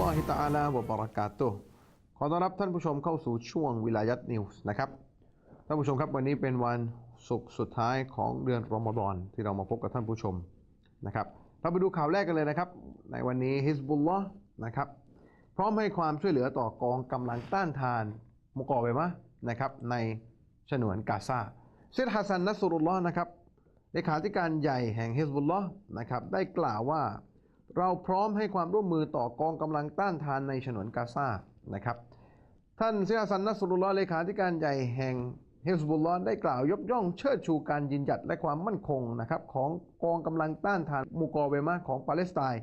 ลอฮิตาลาวะบรากาตุขอต้อนรับท่านผู้ชมเข้าสู่ช่วงวิลายัตนิวส์นะครับ ท่านผู้ชมครับวันนี้เป็นวันศุกร์สุดท้ายของเดือนรอมฎอนที่เรามาพบกับท่านผู้ชมนะครับ เราไปดูข่าวแรกกันเลยนะครับ ในวันนี้ฮิสบุลลอฮ์นะครับ พร้อมให้ความช่วยเหลือต่อกองกำลังต้านทานมุกอเวมะนะครับในฉนวนกาซาเซดฮัสซันนัสรุลลอฮ์นะครับเลขาธิการใหญ่แห่งฮิสบุลลอฮ์นะครับได้กล่าวว่า เราพร้อมให้ความร่วมมือต่อกองกำลังต้านทานในฉนวนกาซานะครับ ท่านเซียซันนัสรุลลอฮ์เลขาธิการใหญ่แห่งเฮสบุลลอฮ์ได้กล่าวยกย่องเชิดชูการยืนหยัดและความมั่นคงนะครับของกองกำลังต้านทานมูกอเวมาของปาเลสไตน์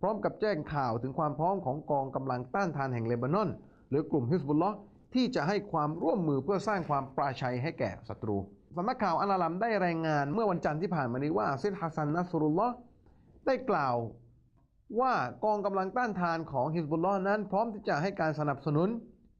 พร้อมกับแจ้งข่าวถึงความพร้อมของกองกำลังต้านทานแห่งเลบานอน หรือกลุ่มฮิสบุลลอฮ์ที่จะให้ความร่วมมือเพื่อสร้างความปราชัยให้แก่ศัตรูสำนักข่าวอัลาลัมได้รายงานเมื่อวันจันทร์ที่ผ่านมานี้ว่าเซดฮัสซันนัสรุลลอฮ์ได้กล่าว ว่ากองกำลังต้านทานของฮิสบุลลอฮ์นั้น พร้อมที่จะให้การสนับสนุน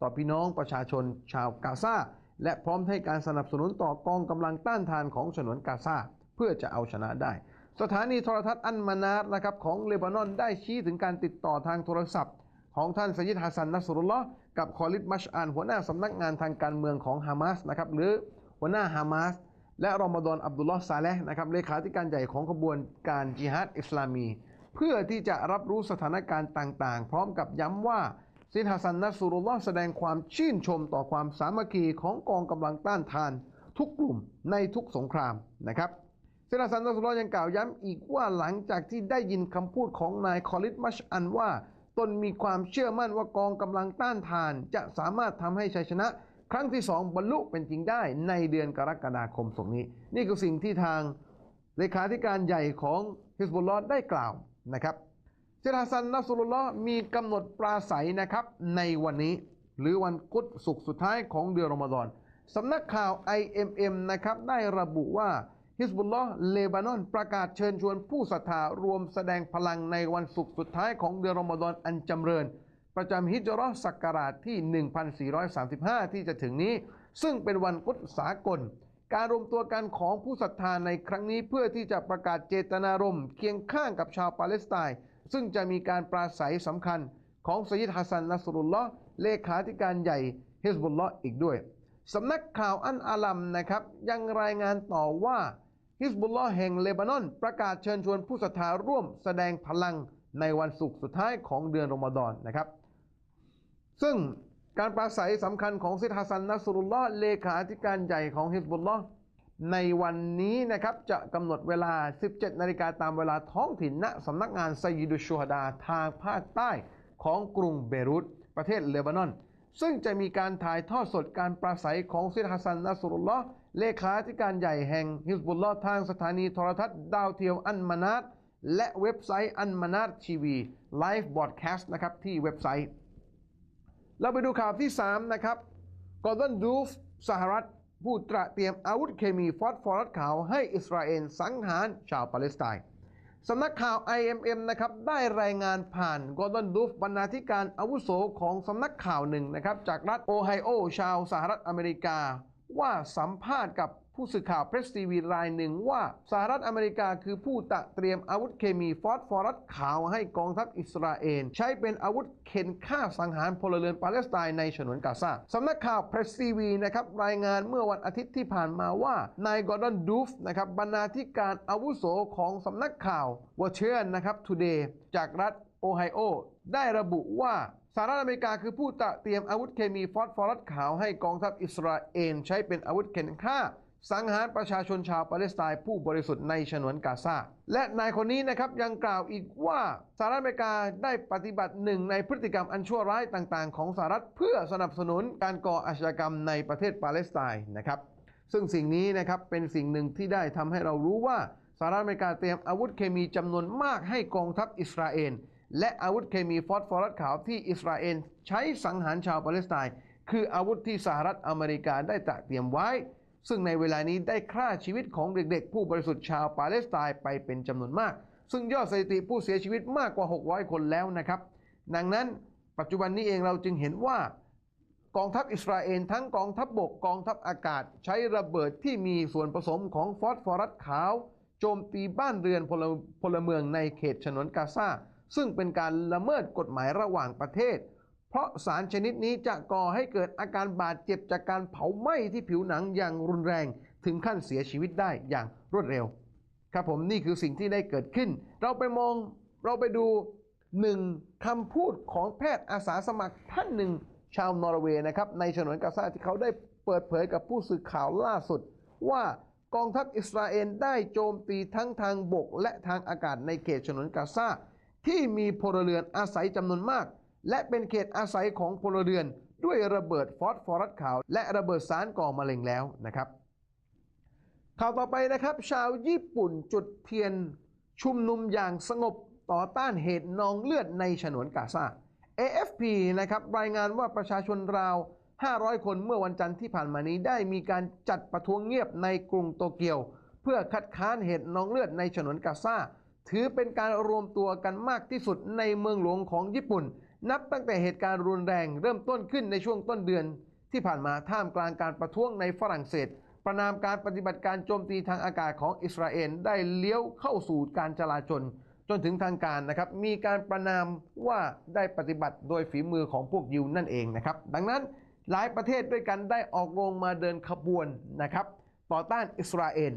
ต่อพี่น้องประชาชนชาวกาซาและพร้อมให้การสนับสนุนต่อกองกำลังต้านทานของฉนวนกาซาเพื่อจะเอาชนะได้ สถานีโทรทัศน์อันมานาตนะครับของเลบานอนได้ชี้ถึงการติดต่อทางโทรศัพท์ ของท่านสยิดฮัสซันนัสรุลลอฮ์กับคอลิดมัชอานหัวหน้าสำนักงานทางการเมืองของฮามาสนะครับหรือหัวหน้าฮามาสและรอมฎอนอับดุลลอฮ์ซาเลห์นะครับเลขาธิการใหญ่ของขบวนการจิฮัดอิสลามี เพื่อที่จะรับรู้สถานการณ์ต่างๆ พร้อมกับย้ำว่าซินฮัสซันนัสรุลลอฮ์แสดงความชื่นชมต่อความสามัคคีของกองกำลังต้านทาน ทุกกลุ่มในทุกสงครามนะครับซินฮัสซันนัสรุลลอฮ์ยังกล่าวย้ำอีกว่าหลังจากที่ได้ยินคำพูดของนายคอลิดมัชอันว่า ตนมีความเชื่อมั่นว่ากองกำลังต้านทาน จะสามารถทำให้ชัยชนะ ครั้งที่สองบรรลุเป็นจริงได้ในเดือนกรกฎาคมศกนี้ นี่คือสิ่งที่ทางเลขาธิการใหญ่ของฮิสบุลลอฮ์ได้กล่าว นะครับเซดฮัสซันนัสุลลอฮ์มีกำหนดปราศัยนะครับในวันนี้ หรือวันกุดสุกสุดท้ายของเดือนรอมฎอนสำนักข่าว IMM นะครับได้ระบุว่าฮิสบุลลอฮ์เลบานอนประกาศเชิญชวนผู้ศรัทธารวมแสดงพลังในวันศุกร์สุดท้ายของเดือนรอมฎอนอันจำเริญ ประจำฮิจราะห์ศักราชที่ 1435 ที่จะถึงนี้ ซึ่งเป็นวันกุศสากล การรวมตัวกันของผู้ศรัทธาในครั้งนี้เพื่อที่จะประกาศเจตนารมณ์เคียงข้างกับชาวปาเลสไตน์ซึ่งจะมีการปราศัยสำคัญของสยิดฮัสซันนัสรุลลอฮ์เลขาธิการใหญ่ฮิสบุลลอฮ์อีกด้วยสำนักข่าวอันอาลัมนะครับ ยังรายงานต่อว่าฮิสบุลลอฮ์แห่งเลบานอน ประกาศเชิญชวนผู้ศรัทธาร่วมแสดงพลังในวันศุกร์สุดท้ายของเดือนรอมฎอนนะครับ ซึ่ง การปราศัยสำคัญของซิดฮัสซันนัสรุลลอฮ์เลขาธิการใหญ่ของฮิสบุลลอฮ์ในวันนี้นะครับจะกำหนดเวลา 17 นาฬิกาตามเวลาท้องถิ่นณสำนักงานไซยิดุชูฮดาทางภาคใต้ของกรุงเบรุตประเทศเลบานอน ซึ่งจะมีการถ่ายทอดสดการปราศัยของซิดฮัสซันนัสรุลลอฮ์เลขาธิการใหญ่แห่งฮิสบุลลอฮ์ทางสถานีโทรทัศน์ดาวเทียมอันมานาตและเว็บไซต์อันมานาตทีวีไลฟ์บอดแคสต์นะครับที่เว็บไซต์ เราไปดูข่าวที่ 3 นะครับกอร์ดอนดูฟสหรัฐผู้ตระเตรียมอาวุธเคมีฟอสฟอรัสขาวให้อิสราเอลสังหารชาวปาเลสไตน์สำนักข่าว IMM นะครับได้รายงานผ่านกอร์ดอนดูฟบรรณาธิการอาวุโสของสำนักข่าวหนึ่งนะครับจากรัฐโอไฮโอชาวสหรัฐอเมริกา ว่าสัมภาษณ์กับ ผู้สื่อข่าวเพรสทีวีรายหนึ่งว่าสหรัฐอเมริกาคือผู้ตะเตรียมอาวุธเคมีฟอสฟอรัสขาวให้กองทัพอิสราเอลใช้เป็นอาวุธเข็นฆ่าสังหารพลเรือนปาเลสไตน์ในฉนวนกาซาสำนักข่าวเพรสทีวีนะครับรายงานเมื่อวันอาทิตย์ที่ผ่านมาว่านายกอร์ดอนดูฟนะครับบรรณาธิการอาวุโสของสำนักข่าววอเชียนนะครับทูเดย์จากรัฐโอไฮโอได้ระบุว่าสหรัฐอเมริกาคือผู้ตะเตรียมอาวุธเคมีฟอสฟอรัสขาวให้กองทัพอิสราเอลใช้เป็นอาวุธเข็นฆ่า สังหารประชาชนชาวปาเลสไตน์ผู้บริสุทธิ์ในฉนวนกาซา และนายคนนี้นะครับยังกล่าวอีกว่าสหรัฐอเมริกาได้ปฏิบัติหนึ่งในพฤติกรรมอันชั่วร้ายต่างๆ ของสหรัฐเพื่อสนับสนุนการก่ออาชญากรรมในประเทศปาเลสไตน์นะครับ ซึ่งสิ่งนี้นะครับเป็นสิ่งหนึ่งที่ได้ทำให้เรารู้ว่าสหรัฐอเมริกาเตรียมอาวุธเคมีจำนวนมากให้กองทัพอิสราเอลและอาวุธเคมีฟอสฟอรัสขาวที่อิสราเอลใช้สังหารชาวปาเลสไตน์คืออาวุธที่สหรัฐอเมริกาได้ตระเตรียมไว้ ซึ่งในเวลานี้ได้ฆ่าชีวิตของเด็กๆ ผู้บริสุทธิ์ชาวปาเลสไตน์ไปเป็นจำนวนมาก ซึ่งยอดสถิติผู้เสียชีวิตมากกว่า 600 คนแล้วนะครับ ดังนั้นปัจจุบันนี้เองเราจึงเห็นว่ากองทัพอิสราเอลทั้งกองทัพบบกกองทัพอากาศใช้ระเบิดที่มีส่วนผสมของฟอสฟอรัสขาว โจมตีบ้านเรือนพลพลเมืองในเขตฉนวนกาซาซึ่งเป็นการละเมิดกฎหมายระหว่างประเทศ ราะสารชนิดนี้จะก่อให้เกิดอาการบาดเจ็บจากการเผาไหม้ที่ผิวหนังอย่างรุนแรงถึงขั้นเสียชีวิตได้อย่างรวดเร็ว ครับผมนี่คือสิ่งที่ได้เกิดขึ้น เราไปมองเราไปดูหนึ่งคำพูดของแพทย์อาสาสมัครท่านหนึ่งชาวนอร์เวย์นะครับในฉนวนกาซาที่เขาได้เปิดเผยกับผู้สื่อข่าวล่าสุด ว่ากองทัพอิสราเอลได้โจมตีทั้งทางบกและทางอากาศในเขตฉนวนกาซาที่มีพลเรือนอาศัยจำนวนมาก และเป็นเขตอาศัยของพลเรือน ด้วยระเบิดฟอสฟอรัสขาว และระเบิดสารก่อมะเร็งแล้วนะครับข่าวต่อไปนะครับ ชาวญี่ปุ่นจุดเทียนชุมนุมอย่างสงบต่อต้านเหตุนองเลือดในฉนวนกาซา AFP นะครับรายงานว่าประชาชนราว 500 คนเมื่อวันจันทร์ที่ผ่านมานี้ได้มีการจัดประท้วงเงียบในกรุงโตเกียว เพื่อคัดค้านเหตุนองเลือดในฉนวนกาซาถือเป็นการรวมตัวกันมากที่สุดในเมืองหลวงของญี่ปุ่น นับตั้งแต่เหตุการณ์รุนแรงเริ่มต้นขึ้นในช่วงต้นเดือน ที่ผ่านมาท่ามกลางการประท้วงในฝรั่งเศส ประนามการปฏิบัติการโจมตีทางอากาศของอิสราเอลได้เลี้ยวเข้าสู่การจลาจลจนถึงทางการนะครับ มีการประนามว่าได้ปฏิบัติโดยฝีมือของพวกยิวนั่นเองนะครับ ดังนั้นหลายประเทศด้วยกันได้ออกโรงมาเดินขบวนนะครับ ต่อต้านอิสราเอล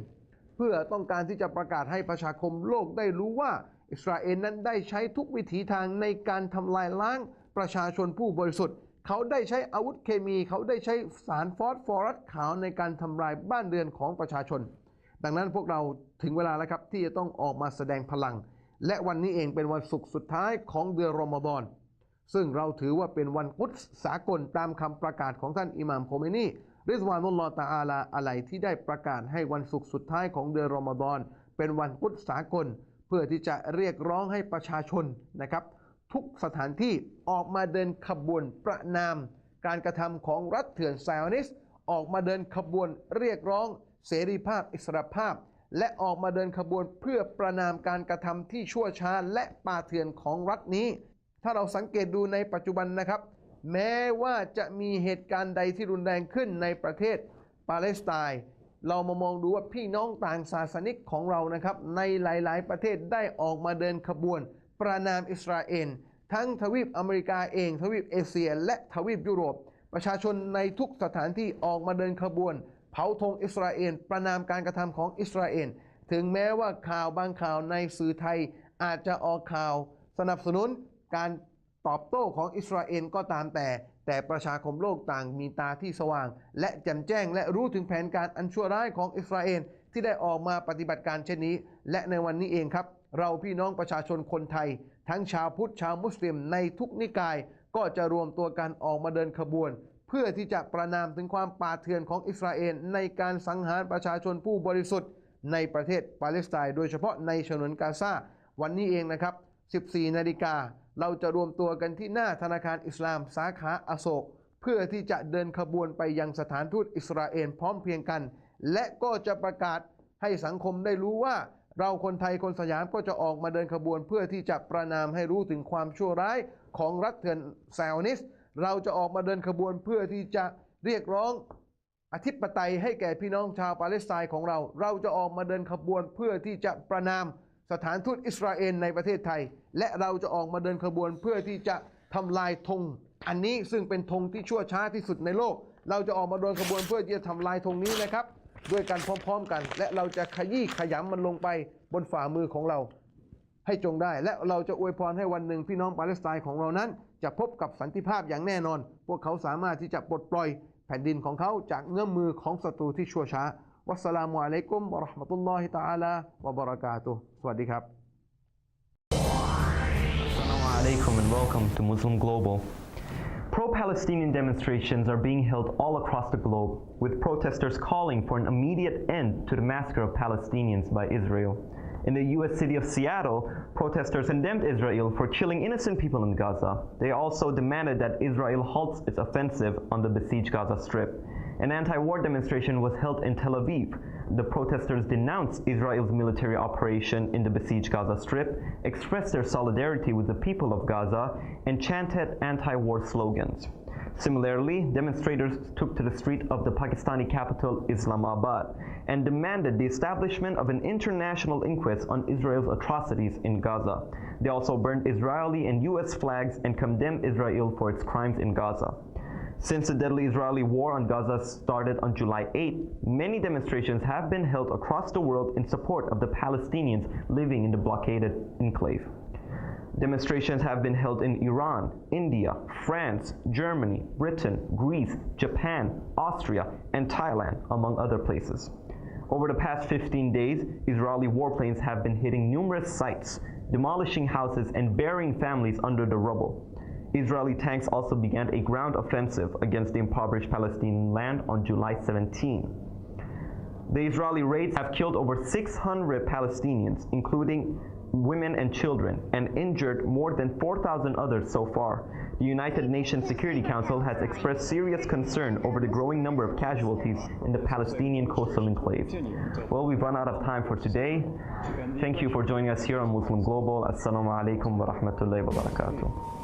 เพื่อต้องการที่จะประกาศให้ประชาคมโลกได้รู้ว่า อิสราเอลนั้นได้ใช้ทุกวิถีทางในการทำลายล้างประชาชนผู้บริสุทธิ์ เขาได้ใช้อาวุธเคมี เขาได้ใช้สารฟอสฟอรัสขาวในการทำลายบ้านเรือนของประชาชน ดังนั้นพวกเราถึงเวลาแล้วครับที่จะต้องออกมาแสดงพลัง และวันนี้เองเป็นวันศุกร์สุดท้ายของเดือนรอมฎอนซึ่งเราถือว่าเป็นวันกุศสากลตามคำประกาศของท่านอิหม่ามโคเมนีริซวานุลลอตะอาลาอะไรที่ได้ประกาศให้วันศุกร์สุดท้ายของเดือนรอมฎอนเป็นวันกุศสากล เพื่อที่จะเรียกร้องให้ประชาชนนะครับ ทุกสถานที่ออกมาเดินขบวนประนาม การกระทำของรัฐเถื่อนไซออนิสต์ออกมาเดินขบวนเรียกร้องเสรีภาพอิสรภาพ และออกมาเดินขบวนเพื่อประนามการกระทำที่ชั่วช้าและป่าเถื่อนของรัฐนี้ ถ้าเราสังเกตดูในปัจจุบันนะครับ แม้ว่าจะมีเหตุการณ์ใดที่รุนแรงขึ้นในประเทศปาเลสไตน์ เรามามองดูว่าพี่น้องต่างศาสนิกของเรานะครับ ในหลาย ๆ ประเทศได้ออกมาเดินขบวน ประนามอิสราเอลทั้งทวีปอเมริกาเอง ทวีปเอเชีย และทวีปยุโรป ประชาชนในทุกสถานที่ออกมาเดินขบวน เผาธงอิสราเอลประนามการกระทำของอิสราเอลถึงแม้ว่าข่าวบางข่าวในสื่อไทยอาจจะออกข่าว สนับสนุนการตอบโต้ของอิสราเอลก็ตามแต่ แต่ประชาคมโลกต่างมีตาที่สว่าง และแจ่มแจ้งและรู้ถึงแผนการอันชั่วร้ายของอิสราเอลที่ได้ออกมาปฏิบัติการเช่นนี้ และในวันนี้เองครับ เราพี่น้องประชาชนคนไทย ทั้งชาวพุทธชาวมุสลิมในทุกนิกาย ก็จะรวมตัวกันออกมาเดินขบวน เพื่อที่จะประนามถึงความป่าเถื่อนของอิสราเอลในการสังหารประชาชนผู้บริสุทธิ์ ในประเทศปาเลสไตน์โดยเฉพาะในฉนวนกาซาวันนี้เองนะครับ 14 นาฬิกา เราจะรวมตัวกันที่หน้าธนาคารอิสลามสาขาอโศก เพื่อที่จะเดินขบวนไปยังสถานทูตอิสราเอลพร้อมเพรียงกัน และก็จะประกาศให้สังคมได้รู้ว่า เราคนไทยคนสยามก็จะออกมาเดินขบวนเพื่อที่จะประนามให้รู้ถึงความชั่วร้ายของรัฐเถื่อนไซออนิส เราจะออกมาเดินขบวนเพื่อที่จะเรียกร้องอธิปไตยให้แก่พี่น้องชาวปาเลสไตน์ของเรา เราจะออกมาเดินขบวนเพื่อที่จะประนามสถานทูตอิสราเอลในประเทศไทย และเราจะออกมาเดินขบวนเพื่อที่จะทำลายธงอันนี้ซึ่งเป็นธงที่ชั่วช้าที่สุดในโลก เราจะออกมาเดินขบวนเพื่อที่จะทำลายธงนี้นะครับ ด้วยกันพร้อมๆกัน และเราจะขยี้ขยำมันลงไปบนฝ่ามือของเรา ให้จงได้ และเราจะอวยพรให้วันหนึ่งพี่น้องปาเลสไตน์ของเรานั้น จะพบกับสันติภาพอย่างแน่นอน พวกเขาสามารถที่จะปลดปล่อยแผ่นดินของเขาจากเงื้อมมือของศัตรูที่ชั่วช้าวัสสลามุอะลัยกุมวะราะห์มะตุลลอฮิตะอาลาวะบะเราะกาตุสวัสดีครับ alaikum and welcome to Muslim Global. Pro Palestinian demonstrations are being held all across the globe, with protesters calling for an immediate end to the massacre of Palestinians by Israel. In the US city of Seattle, protesters condemned Israel for killing innocent people in Gaza. They also demanded that Israel halts its offensive on the besieged Gaza Strip. An anti war demonstration was held in Tel Aviv. the protesters denounced Israel's military operation in the besieged Gaza Strip, expressed their solidarity with the people of Gaza, and chanted anti war slogans. Similarly, demonstrators took to the street of the Pakistani capital Islamabad and demanded the establishment of an international inquest on Israel's atrocities in Gaza. They also burned Israeli and US flags and condemned Israel for its crimes in Gaza. Since the deadly Israeli war on Gaza started on July 8, many demonstrations have been held across the world in support of the Palestinians living in the blockaded enclave. Demonstrations have been held in Iran, India, France, Germany, Britain, Greece, Japan, Austria, and Thailand, among other places. Over the past 15 days, Israeli warplanes have been hitting numerous sites, demolishing houses and burying families under the rubble. Israeli tanks also began a ground offensive against the impoverished Palestinian land on July 17. The Israeli raids have killed over 600 Palestinians, including women and children, and injured more than 4,000 others so far. The United Nations Security Council has expressed serious concern over the growing number of casualties in the Palestinian coastal enclave. Well, we've run out of time for today. Thank you for joining us here on Muslim Global. Assalamu alaikum wa rahmatullahi wa barakatuh.